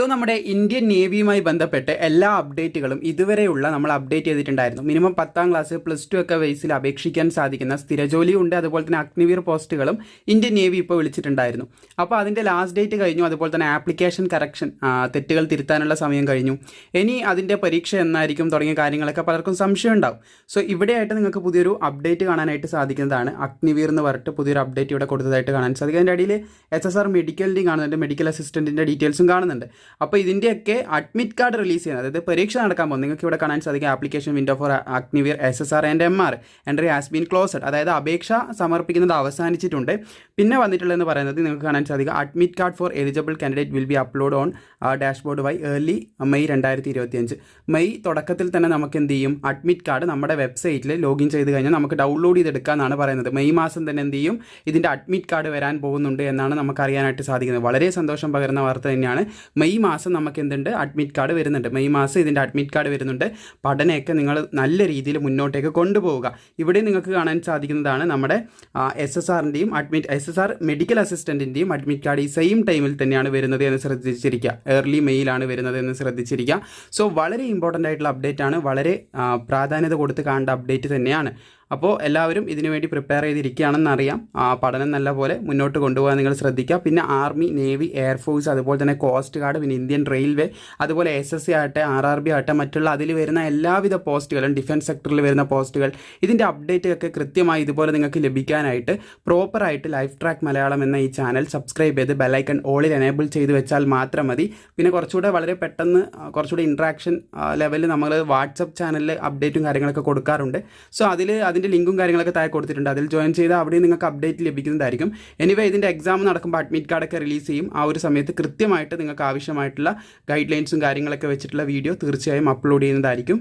So നമ്മുടെ Indian നേവിയുമായി ബന്ധപ്പെട്ട് എല്ലാ അപ്ഡേറ്റുകളും ഇതുവരെയുള്ള നമ്മൾ അപ്ഡേറ്റ് ചെയ്തിട്ടുണ്ടായിരുന്നു. മിനിമം പത്താം ക്ലാസ് പ്ലസ് ടു ഒക്കെ വയസ്സിൽ അപേക്ഷിക്കാൻ സാധിക്കുന്ന സ്ഥിരജോലി ഉണ്ട് അതുപോലെ തന്നെ അഗ്നിവീർ പോസ്റ്റുകളും ഇന്ത്യൻ നേവി ഇപ്പോൾ വിളിച്ചിട്ടുണ്ടായിരുന്നു. അപ്പോൾ അതിന്റെ ലാസ്റ്റ് ഡേറ്റ് കഴിഞ്ഞു. അതുപോലെ തന്നെ ആപ്ലിക്കേഷൻ കറക്ഷൻ തെറ്റുകൾ തിരുത്താനുള്ള സമയം കഴിഞ്ഞു. ഇനി അതിന്റെ പരീക്ഷ എന്നായിരിക്കും തുടങ്ങിയ കാര്യങ്ങളൊക്കെ പലർക്കും സംശയം ഉണ്ടാവും. സോ ഇവിടെയായിട്ട് നിങ്ങൾക്ക് പുതിയൊരു അപ്ഡേറ്റ് കാണാനായിട്ട് സാധിക്കുന്നതാണ്. അഗ്നിവീർ എന്ന് പറഞ്ഞിട്ട് പുതിയൊരു അപ്ഡേറ്റ് ഇവിടെ കൊടുത്തതായിട്ട് കാണാൻ സാധിക്കും. അതിന്റെ അടിയിൽ എസ് എസ് ആർ മെഡിക്കലിന്റെയും കാണുന്നുണ്ട്. മെഡിക്കൽ അസിസ്റ്റന്റിന്റെ ഡീറ്റെയിൽസും കാണുന്നുണ്ട്. അപ്പോൾ ഇതിന്റെയൊക്കെ അഡ്മിറ്റ് കാർഡ് റിലീസ് ചെയ്യുന്നത് അതായത് പരീക്ഷ നടക്കാൻ പോകും. നിങ്ങൾക്ക് ഇവിടെ കാണാൻ സാധിക്കും application window for Agniveer S S R and M R entry has been closed അതായത് അപേക്ഷ സമർപ്പിക്കുന്നത് അവസാനിച്ചിട്ടുണ്ട്. പിന്നെ വന്നിട്ടുള്ളതെന്ന് പറയുന്നത് നിങ്ങൾക്ക് കാണാൻ സാധിക്കും. Admit card for eligible candidate will be upload on dashboard by early May രണ്ടായിരത്തി ഇരുപത്തിയഞ്ച് മെയ് തുടക്കത്തിൽ തന്നെ നമുക്ക് എന്ത് ചെയ്യും? അഡ്മിറ്റ് കാർഡ് നമ്മുടെ വെബ്സൈറ്റിൽ ലോഗിൻ ചെയ്ത് കഴിഞ്ഞാൽ നമുക്ക് ഡൗൺലോഡ് ചെയ്തെടുക്കാമെന്നാണ് പറയുന്നത്. മെയ് മാസം തന്നെ എന്ത് ചെയ്യും? ഇതിന്റെ അഡ്മിറ്റ് കാർഡ് വരാൻ പോകുന്നുണ്ട് എന്നാണ് നമുക്ക് അറിയാനായിട്ട് സാധിക്കുന്നത്. വളരെ സന്തോഷം പകരുന്ന വാർത്ത തന്നെയാണ്. മെയ് മാസം നമുക്ക് എന്തുണ്ട് അഡ്മിറ്റ് കാർഡ് വരുന്നുണ്ട്. മെയ് മാസം ഇതിന്റെ അഡ്മിറ്റ് കാർഡ് വരുന്നുണ്ട്. പഠനമൊക്കെ നിങ്ങൾ നല്ല രീതിയിൽ മുന്നോട്ടേക്ക് കൊണ്ടുപോവുക. ഇവിടെ നിങ്ങൾക്ക് കാണാൻ സാധിക്കുന്നതാണ് നമ്മുടെ S S ആറിന്റെയും admit S S R medical അസിസ്റ്റന്റിന്റെയും admit card ഈ സെയിം ടൈമിൽ തന്നെയാണ് വരുന്നത് എന്ന് ശ്രദ്ധിച്ചിരിക്കുക. ഏർലി മെയിലാണ് വരുന്നത് എന്ന് ശ്രദ്ധിച്ചിരിക്കുക. സോ വളരെ ഇമ്പോർട്ടന്റ് ആയിട്ടുള്ള അപ്ഡേറ്റ് ആണ്. വളരെ പ്രാധാന്യത കൊടുത്ത് കാണേണ്ട അപ്ഡേറ്റ് തന്നെയാണ്. അപ്പോൾ എല്ലാവരും ഇതിനുവേണ്ടി പ്രിപ്പയർ ചെയ്തിരിക്കുകയാണെന്ന് അറിയാം ആ പഠനം നല്ല പോലെ മുന്നോട്ട് കൊണ്ടുപോകാൻ നിങ്ങൾ ശ്രദ്ധിക്കുക. പിന്നെ ആർമി നേവി എയർഫോഴ്സ് അതുപോലെ തന്നെ കോസ്റ്റ് ഗാർഡ് പിന്നെ ഇന്ത്യൻ റെയിൽവേ അതുപോലെ എസ് എസ് സി ആകട്ടെ ആർ ആർ ബി ആകട്ടെ മറ്റുള്ള അതിൽ വരുന്ന എല്ലാവിധ പോസ്റ്റുകളും ഡിഫൻസ് സെക്ടറിൽ വരുന്ന പോസ്റ്റുകൾ ഇതിന്റെ അപ്ഡേറ്റ് ഒക്കെ കൃത്യമായി ഇതുപോലെ നിങ്ങൾക്ക് ലഭിക്കാനായിട്ട് പ്രോപ്പറായിട്ട് ലൈഫ് ട്രാക്ക് മലയാളം എന്ന ഈ ചാനൽ സബ്സ്ക്രൈബ് ചെയ്ത് ബെല്ലൈക്കൺ ഓളിൽ എനേബിൾ ചെയ്ത് വെച്ചാൽ മാത്രം മതി. പിന്നെ കുറച്ചുകൂടെ വളരെ പെട്ടെന്ന് കുറച്ചുകൂടെ ഇൻട്രാക്ഷൻ ലെവലിൽ നമ്മൾ വാട്സപ്പ് ചാനലിൽ അപ്ഡേറ്റും കാര്യങ്ങളൊക്കെ കൊടുക്കാറുണ്ട്. സോ അതിൽ അതിന്റെ ലിങ്കും കാര്യങ്ങളൊക്കെ താഴെ കൊടുത്തിട്ടുണ്ട്. അതിൽ ജോയിൻ ചെയ്താൽ അവിടെ നിങ്ങൾക്ക് അപ്ഡേറ്റ് ലഭിക്കുന്നതായിരിക്കും. എനിവേ ഇതിന്റെ എക്സാം നടക്കുമ്പോൾ അഡ്മിറ്റ് കാർഡൊക്കെ റിലീസ് ചെയ്യും. ആ ഒരു സമയത്ത് കൃത്യമായിട്ട് നിങ്ങൾക്ക് ആവശ്യമായിട്ടുള്ള ഗൈഡ് ലൈൻസും കാര്യങ്ങളൊക്കെ വെച്ചിട്ടുള്ള വീഡിയോ തീർച്ചയായും അപ്ലോഡ് ചെയ്യുന്നതായിരിക്കും.